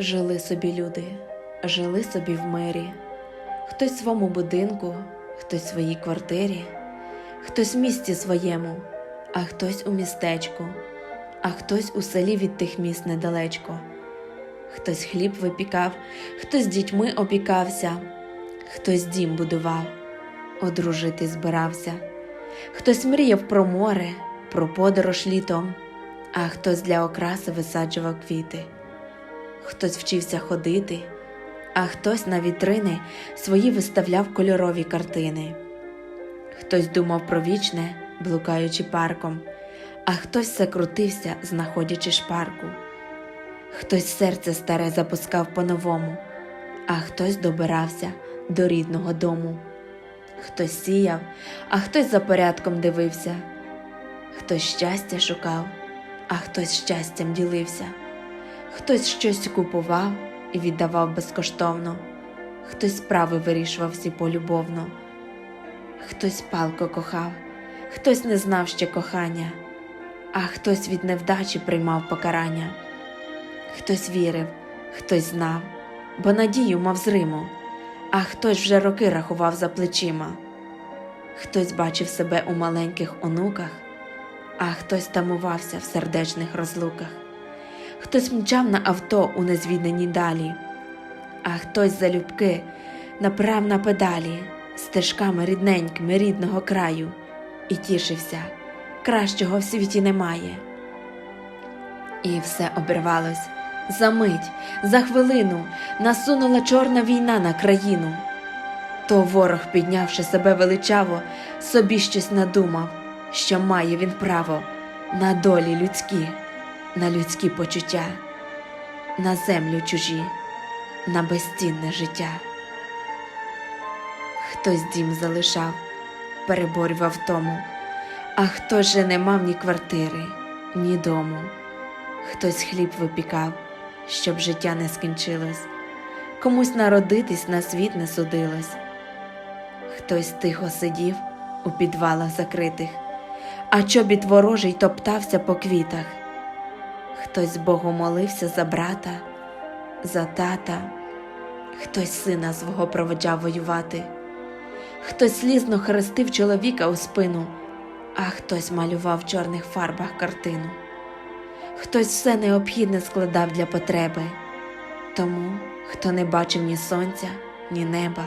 Жили собі люди, жили собі в мирі, хтось в своєму будинку, хтось в своїй квартирі, хтось в місті своєму, а хтось у містечку, а хтось у селі від тих міст недалечко. Хтось хліб випікав, хтось дітьми опікався, хтось дім будував, одружити збирався, хтось мріяв про море, про подорож літом, а хтось для окраси висаджував квіти. Хтось вчився ходити, а хтось на вітрини свої виставляв кольорові картини. Хтось думав про вічне, блукаючи парком, а хтось все крутився, знаходячи шпарку. Хтось серце старе запускав по-новому, а хтось добирався до рідного дому. Хтось сіяв, а хтось за порядком дивився, хтось щастя шукав, а хтось щастям ділився. Хтось щось купував і віддавав безкоштовно, хтось справи вирішував всі полюбовно, хтось палко кохав, хтось не знав ще кохання, а хтось від невдачі приймав покарання, хтось вірив, хтось знав, бо надію мав зриму, а хтось вже роки рахував за плечима, хтось бачив себе у маленьких онуках, а хтось тамувався в сердечних розлуках. Хтось мчав на авто у незвіднені далі, а хтось залюбки направ на педалі стежками рідненькими рідного краю. І тішився, кращого в світі немає. І все обірвалось. За мить, за хвилину насунула чорна війна на країну. То ворог, піднявши себе величаво, собі щось надумав, що має він право на долі людські на людські почуття, на землю чужі, на безцінне життя. Хтось дім залишав, переборював тому, а хто же не мав ні квартири, ні дому. Хтось хліб випікав, щоб життя не скінчилось, комусь народитись на світ не судилось. Хтось тихо сидів у підвалах закритих, а чобіт ворожий топтався по квітах. Хтось Богу молився за брата, за тата, хтось сина свого проведжав воювати, хтось слізно хрестив чоловіка у спину, а хтось малював в чорних фарбах картину, хтось все необхідне складав для потреби, тому, хто не бачив ні сонця, ні неба,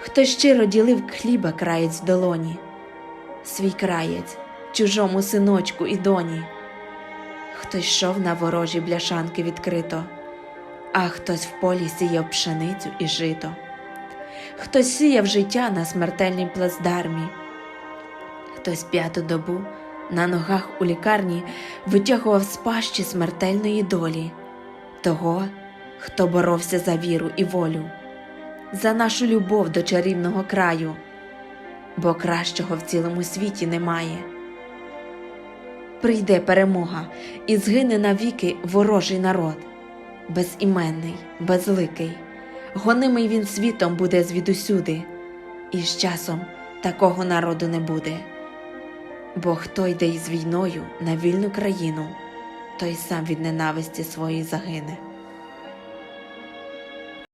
хто щиро ділив хліба краєць в долоні, свій краєць чужому синочку і доні. Хтось йшов на ворожі бляшанки відкрито, а хтось в полі сіяв пшеницю і жито, хтось сіяв життя на смертельній плацдармі, хтось п'яту добу на ногах у лікарні витягував з пащі смертельної долі того, хто боровся за віру і волю, за нашу любов до чарівного краю, бо кращого в цілому світі немає прийде перемога і згине навіки ворожий народ, безіменний, безликий, гонимий він світом буде звідусюди, і з часом такого народу не буде. Бо хто йде із війною на вільну країну, той сам від ненависті своєї загине.